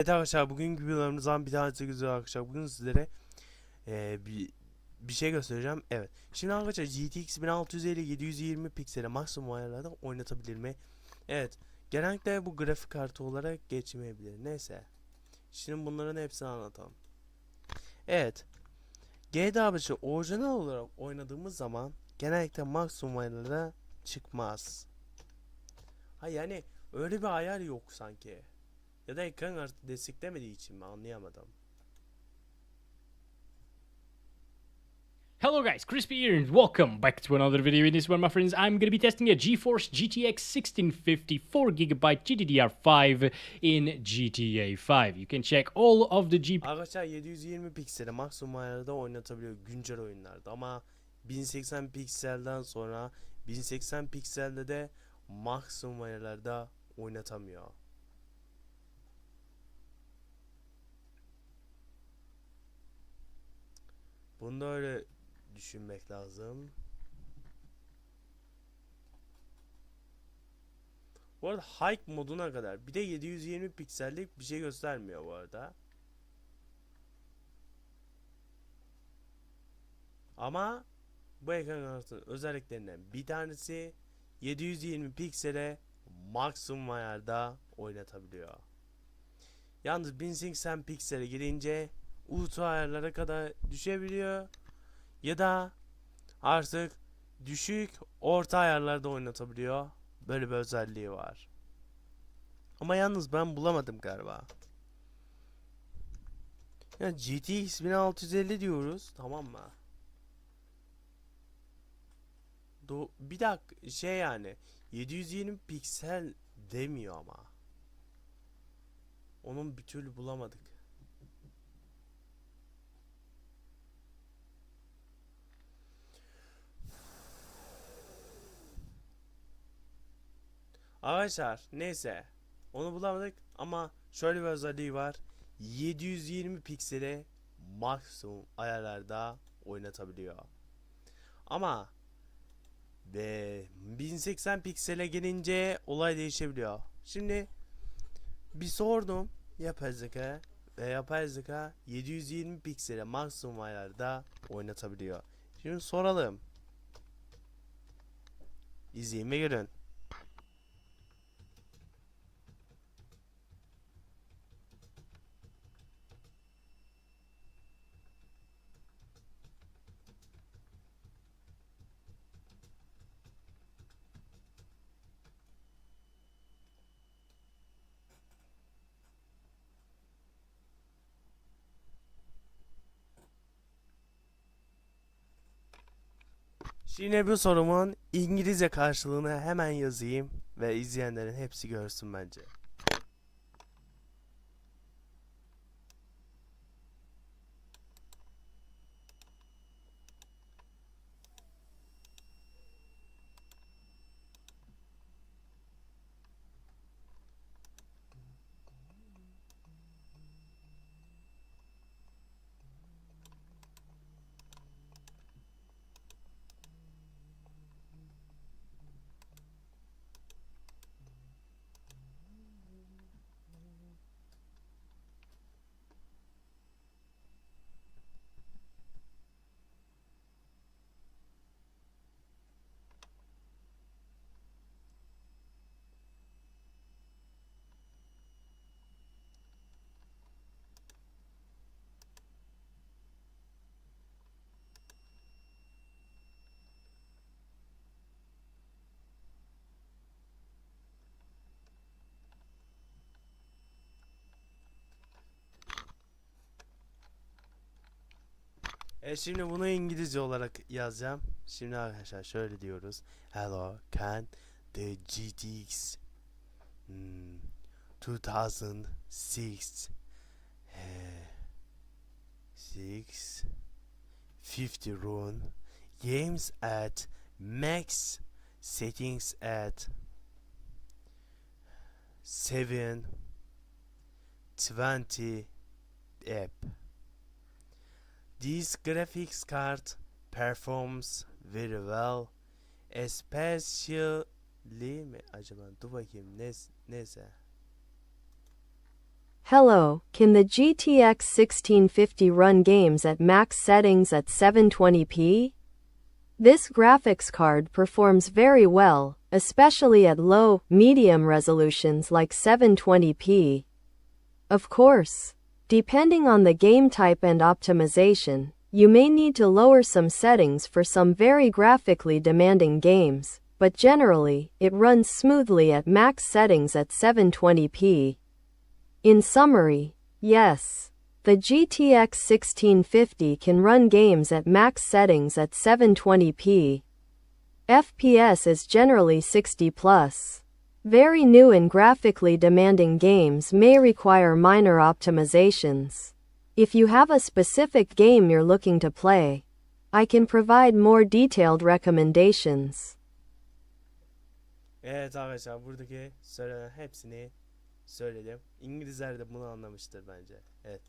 Evet arkadaşlar bugünkü videolarımızdan bir tanesi güzel arkadaşlar. Bugün sizlere eee, bir bir şey göstereceğim. Evet. Şimdi arkadaşlar GTX 1650 720 piksele maksimum ayarlarda oynatabilir mi? Evet. Genellikle bu grafik kartı olarak geçmeyebilir. Neyse. Şimdi bunların hepsini anlatalım. Evet. 5'i orijinal olarak oynadığımız zaman genellikle maksimum ayarlara çıkmaz. Ha yani öyle bir ayar yok sanki. Ya da ekran kartı desteklemediği için mi anlayamadım. Hello guys, Crispy here and welcome back to another video. In this one, my friends, I'm gonna be testing a GeForce GTX 1650 4GB GDDR5 in GTA 5. You can check all of the GPU Arkadaşlar 720 pikseli maksimum ayarda oynatabiliyor güncel oyunlarda ama 1080 pikselden sonra 1080 pikselde de maksimum ayarlarda oynatamıyor. Bunu da öyle düşünmek lazım. Bu arada hike moduna kadar bir de 720 piksellik bir şey göstermiyor bu arada. Ama bu ekran kartının özelliklerinden bir tanesi 720 piksele maksimum ayarda oynatabiliyor. Yalnız 1080 piksele girince ultra ayarlara kadar düşebiliyor ya da artık düşük orta ayarlarda oynatabiliyor. Böyle bir özelliği var. Ama yalnız ben bulamadım galiba. Ya GTX 1650 diyoruz tamam mı? Do bir dakika şey yani 720 piksel demiyor ama. Onun bir türlü bulamadık. Arkadaşlar neyse onu bulamadık ama şöyle bir özelliği var. 720 piksele maksimum ayarlarda oynatabiliyor. Ama ve 1080 piksele gelince olay değişebiliyor. Şimdi bir sordum yapay zeka ve yapay zeka 720 piksele maksimum ayarda oynatabiliyor. Şimdi soralım. İzleyin ve görün. Şimdi bu sorumun İngilizce karşılığını hemen yazayım ve izleyenlerin hepsi görsün bence. E şimdi bunu İngilizce olarak yazacağım. Şimdi arkadaşlar şöyle diyoruz. Hello, can the GTX hmm, 2006 eh, 650 run games at max settings at 720 app This graphics card performs very well, especially mi acaba? Dur bakayım ne neyse. Hello, can the GTX 1650 run games at max settings at 720p? This graphics card performs very well, especially at low, medium resolutions like 720p. Of course, depending on the game type and optimization, you may need to lower some settings for some very graphically demanding games, but generally, it runs smoothly at max settings at 720p. In summary, yes, the GTX 1650 can run games at max settings at 720p. FPS is generally 60 plus. Very new and graphically demanding games may require minor optimizations. If you have a specific game you're looking to play, I can provide more detailed recommendations. Evet arkadaşlar buradaki söylenen hepsini söyledim. İngilizler de bunu anlamıştır bence. Evet.